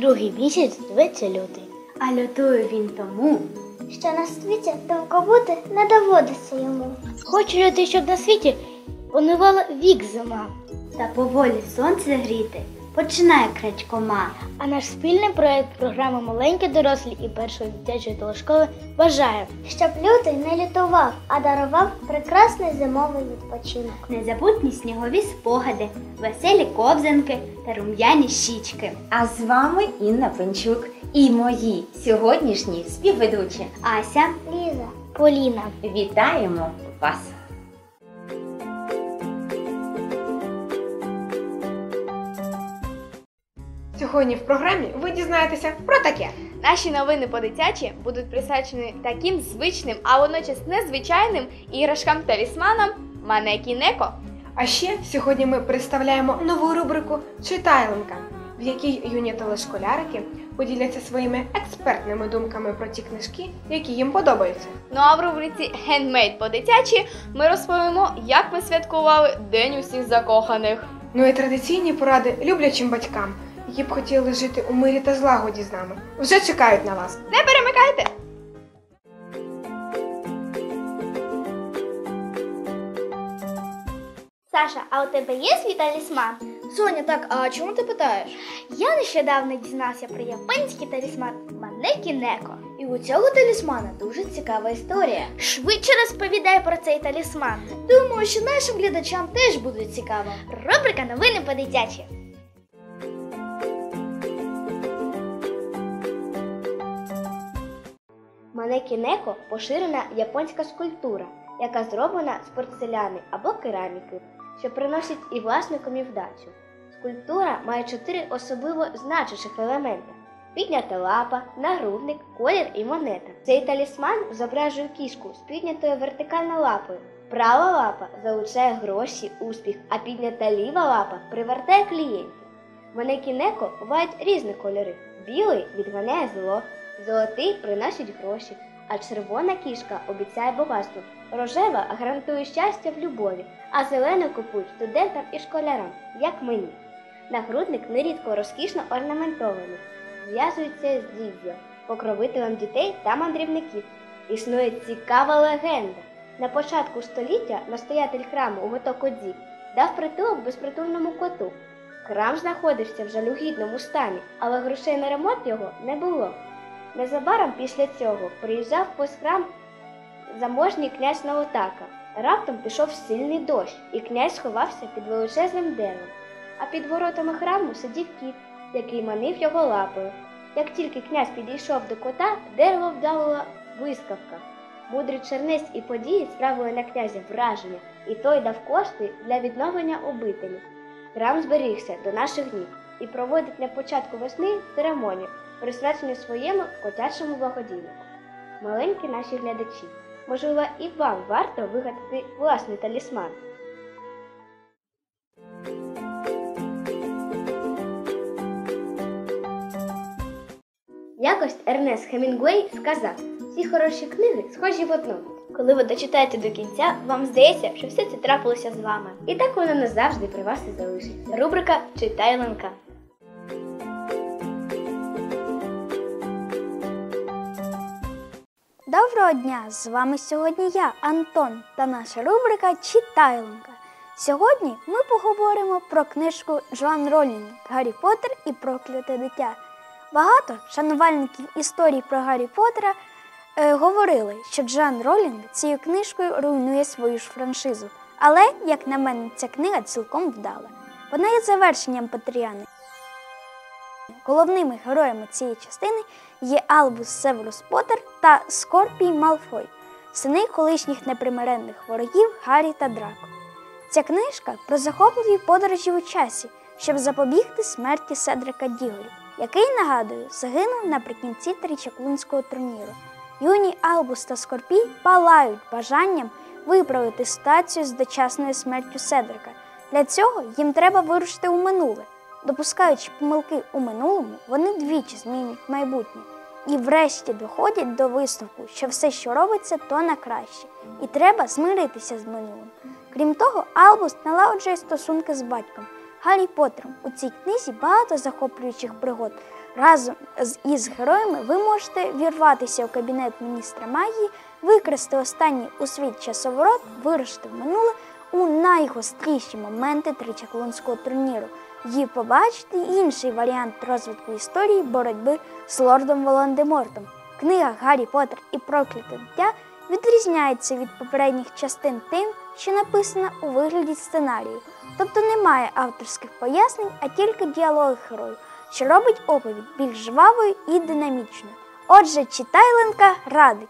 Другий місяць зветься лютий. А лютує він тому. Що на світі довго бути не доводиться йому. Хочу люди, щоб на світі панувала вік зима. Та поволі сонце гріти починає крадькома. А наш спільний проект програми Маленькі дорослі і першої дитячої телешколи бажає Щоб лютий не лютував, а дарував прекрасний зимовий відпочинок. Незабутні снігові спогади, веселі ковзанки та рум'яні щічки. А з вами Інна Пенчук і мої сьогоднішні співведучі. Ася, Ліза. Поліна. Вітаємо вас! Сьогодні в програмі ви дізнаєтеся про таке. Наші новини по дитячі будуть присвячені таким звичним, а водночас незвичайним іграшкам талісманам Манекінеко. А ще сьогодні ми представляємо нову рубрику Читайлинка, в якій юні телешколярики поділяться своїми експертними думками про ті книжки, які їм подобаються. Ну а в рубриці Handmade по дитячі ми розповімо, як ми святкували День усіх закоханих. Ну і традиційні поради люблячим батькам, які б хотіли жити у мирі та злагоді з нами, вже чекають на вас. Не перемикайте! Саша, а у тебе є свій талісман? Соня, так, а чому ти питаєш? Я нещодавно дізнався про японський талісман Манекі Неко. І у цього талісмана дуже цікава історія. Швидше розповідай про цей талісман. Думаю, що нашим глядачам теж буде цікаво. Рубрика новини по дитячі. Манекі неко поширена японська скульптура, яка зроблена з порцеляни або кераміки, що приносить і власникам і вдачу. Скульптура має чотири особливо значущих елементи: піднята лапа, нагрудник, колір і монета. Цей талісман зображує кішку з піднятою вертикально лапою. Права лапа залучає гроші, успіх, а піднята ліва лапа привертає клієнтів. Манекі неко бувають різні кольори. Білий відганяє зло, золотий приносить гроші, а червона кішка обіцяє багатство. Рожева гарантує щастя в любові, а зелену купують студентам і школярам, як мені. Нагрудник нерідко розкішно орнаментований, зв'язується з дідзьо, покровителем дітей та мандрівників. Існує цікава легенда. На початку століття настоятель храму у Готокодзі дав притулок безпритульному коту. Храм знаходився в жалюгідному стані, але грошей на ремонт його не було. Незабаром після цього приїжджав повз храм заможній князь Наотака. Раптом пішов сильний дощ, і князь сховався під величезним деревом. А під воротами храму сидів кіт, який манив його лапою. Як тільки князь підійшов до кота, дерево вдавила блискавка. Мудрий чернець і події справили на князя враження, і той дав кошти для відновлення обителі. Храм зберігся до наших днів і проводить на початку весни церемонію, присвячену своєму котячому благодійнику. Маленькі наші глядачі, можливо, і вам варто вигадати власний талісман. Якось Ернест Хемінгуей сказав, всі хороші книги схожі в одну. Коли ви дочитаєте до кінця, вам здається, що все це трапилося з вами. І так воно назавжди при вас і залишиться. Рубрика Читайланка. Доброго дня! З вами сьогодні я, Антон, та наша рубрика Читайлонка. Сьогодні ми поговоримо про книжку Джоан Ролінг Гаррі Поттер і прокляте дитя. Багато шанувальників історії про Гаррі Поттера е, говорили, що Джоан Ролінг цією книжкою руйнує свою ж франшизу. Але, як на мене, ця книга цілком вдала. Вона є завершенням Петріани. Головними героями цієї частини є Албус Северус Поттер та Скорпій Малфой, сини колишніх непримиренних ворогів Гаррі та Драко. Ця книжка про захопливі подорожі у часі, щоб запобігти смерті Седрика Дігорі, який, нагадую, загинув наприкінці тричаклунського турніру. Юні Албус та Скорпій палають бажанням виправити ситуацію з дочасною смертю Седрика. Для цього їм треба вирушити у минуле. Допускаючи помилки у минулому, вони двічі змінюють майбутнє і врешті доходять до висновку, що все, що робиться, то на краще, і треба змиритися з минулим. Крім того, Албус налагоджує стосунки з батьком Гаррі Поттером. У цій книзі багато захоплюючих пригод. Разом з із героями ви можете вірватися у кабінет міністра магії, викрасти останній у світ часоворот, вирушити в минуле у найгостріші моменти тричаклунського турніру і побачити інший варіант розвитку історії боротьби з лордом Волан-де-Мортом. Книга Гаррі Поттер і Прокляте дитя відрізняється від попередніх частин тим, що написана у вигляді сценарію, тобто немає авторських пояснень, а тільки діалоги героїв, що робить оповідь більш жвавою і динамічною. Отже, читайленка радить.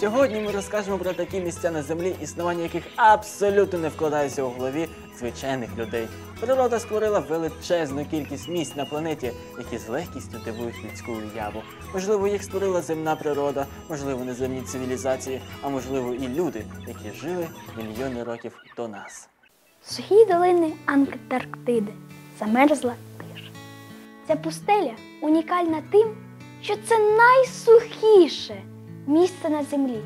Сьогодні ми розкажемо про такі місця на землі, існування яких абсолютно не вкладається у голові звичайних людей. Природа створила величезну кількість місць на планеті, які з легкістю дивують людську уяву. Можливо, їх створила земна природа, можливо, неземні цивілізації, а можливо і люди, які жили мільйони років до нас. Сухі долини Антарктиди замерзла тиша. Ця пустеля унікальна тим, що це найсухіше місце на землі.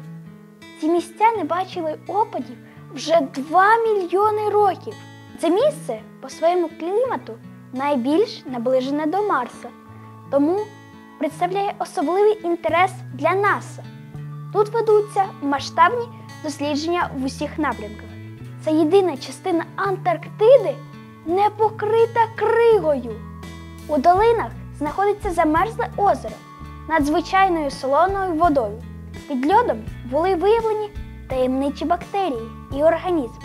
Ці місця не бачили опадів вже 2 мільйони років. Це місце по своєму клімату найбільш наближене до Марса, тому представляє особливий інтерес для НАСА. Тут ведуться масштабні дослідження в усіх напрямках. Це єдина частина Антарктиди не покрита кригою. У долинах знаходиться замерзле озеро надзвичайною солоною водою. Під льодом були виявлені таємничі бактерії і організми.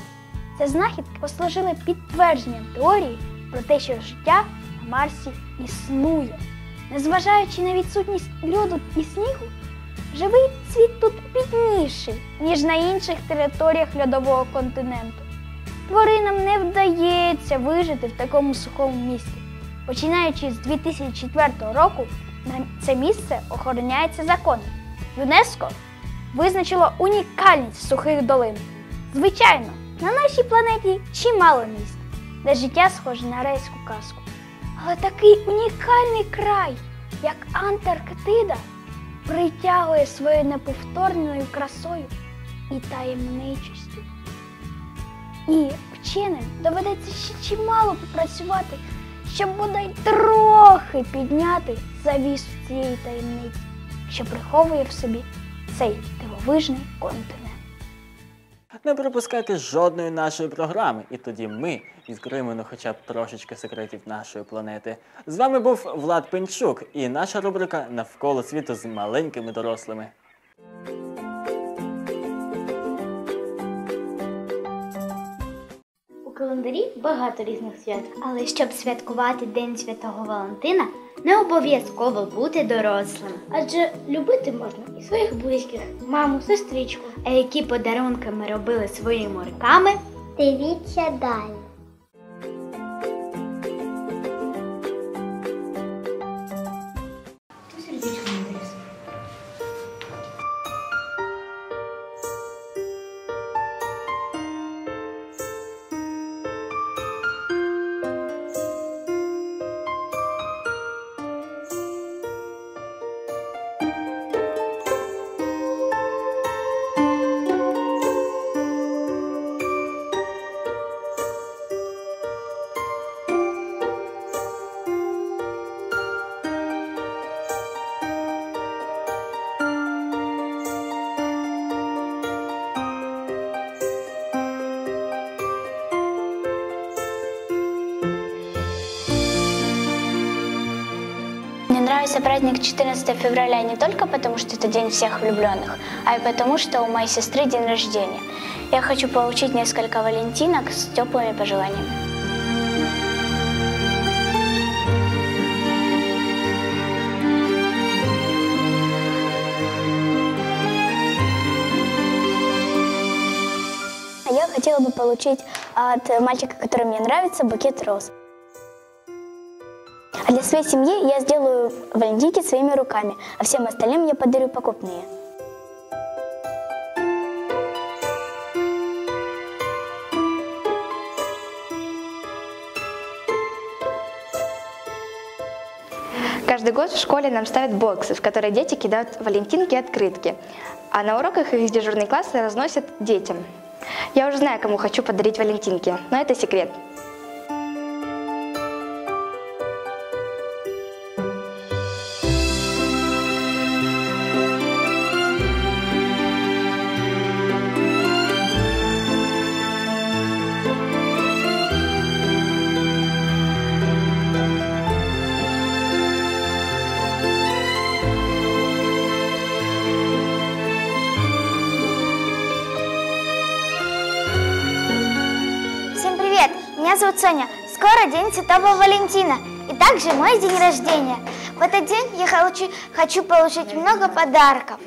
Ця знахідки послужили підтвердженням теорії про те, що життя на Марсі існує. Незважаючи на відсутність льоду і снігу, живий світ тут бідніший, ніж на інших територіях льодового континенту. Тваринам не вдається вижити в такому сухому місці. Починаючи з 2004 року, це місце охороняється законом. ЮНЕСКО визначило унікальність сухих долин. Звичайно, на нашій планеті чимало місць, де життя схоже на райську казку. Але такий унікальний край, як Антарктида, притягує своєю неповторною красою і таємничістю. І вченим доведеться ще чимало попрацювати, щоб бодай трохи підняти завісу цієї таємниці, що приховує в собі цей дивовижний континент. Не пропускайте жодної нашої програми, і тоді ми відкриємо ну, хоча б трошечки секретів нашої планети. З вами був Влад Пенчук і наша рубрика Навколо світу з маленькими дорослими. Календарі багато різних свят. Але щоб святкувати День Святого Валентина, не обов'язково бути дорослим. Адже любити можна і своїх близьких, маму, сестричку. А які подарунки ми робили своїми руками, Дивіться далі. Нравится праздник 14 февраля не только потому, что это день всех влюбленных, а и потому, что у моей сестры день рождения. Я хочу получить несколько валентинок с теплыми пожеланиями. Я хотела бы получить от мальчика, который мне нравится, букет роз. А для своей семьи я сделаю валентинки своими руками, а всем остальным я подарю покупные. Каждый год в школе нам ставят боксы, в которые дети кидают валентинки и открытки. А на уроках их дежурные классы разносят детям. Я уже знаю, кому хочу подарить Валентинки, но это секрет. Соня. Скоро День Святого Валентина и также мой день рождения. В этот день я хочу, хочу получить много подарков.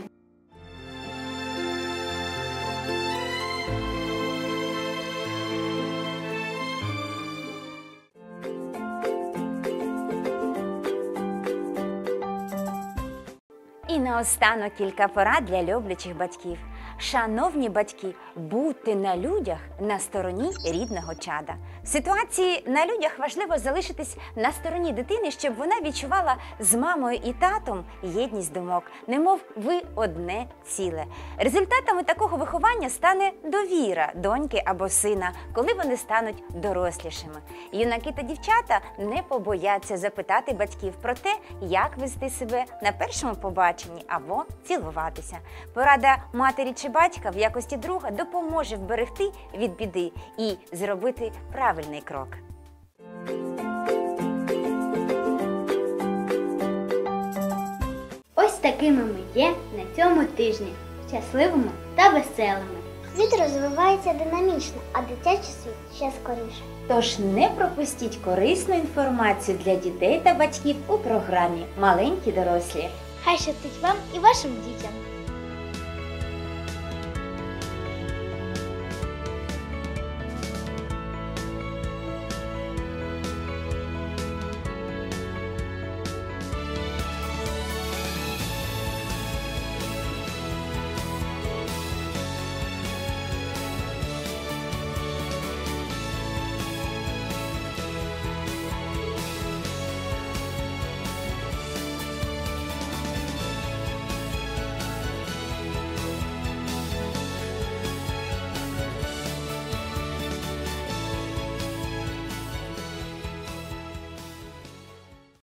І наостанок кілька порад для люблячих батьків. Шановні батьки, будьте на людях на стороні рідного чада. В ситуації на людях важливо залишитись на стороні дитини, щоб вона відчувала з мамою і татом єдність думок, немов ви одне ціле. Результатами такого виховання стане довіра доньки або сина, коли вони стануть дорослішими. Юнаки та дівчата не побояться запитати батьків про те, як вести себе на першому побаченні або цілуватися. Порада матері чи батька в якості друга допоможе вберегти від біди і зробити правильний крок. Ось такими ми є на цьому тижні. Щасливими та веселими. Світ розвивається динамічно, а дитячий світ ще скоріше. Тож не пропустіть корисну інформацію для дітей та батьків у програмі Маленькі дорослі. Хай щастить вам і вашим дітям!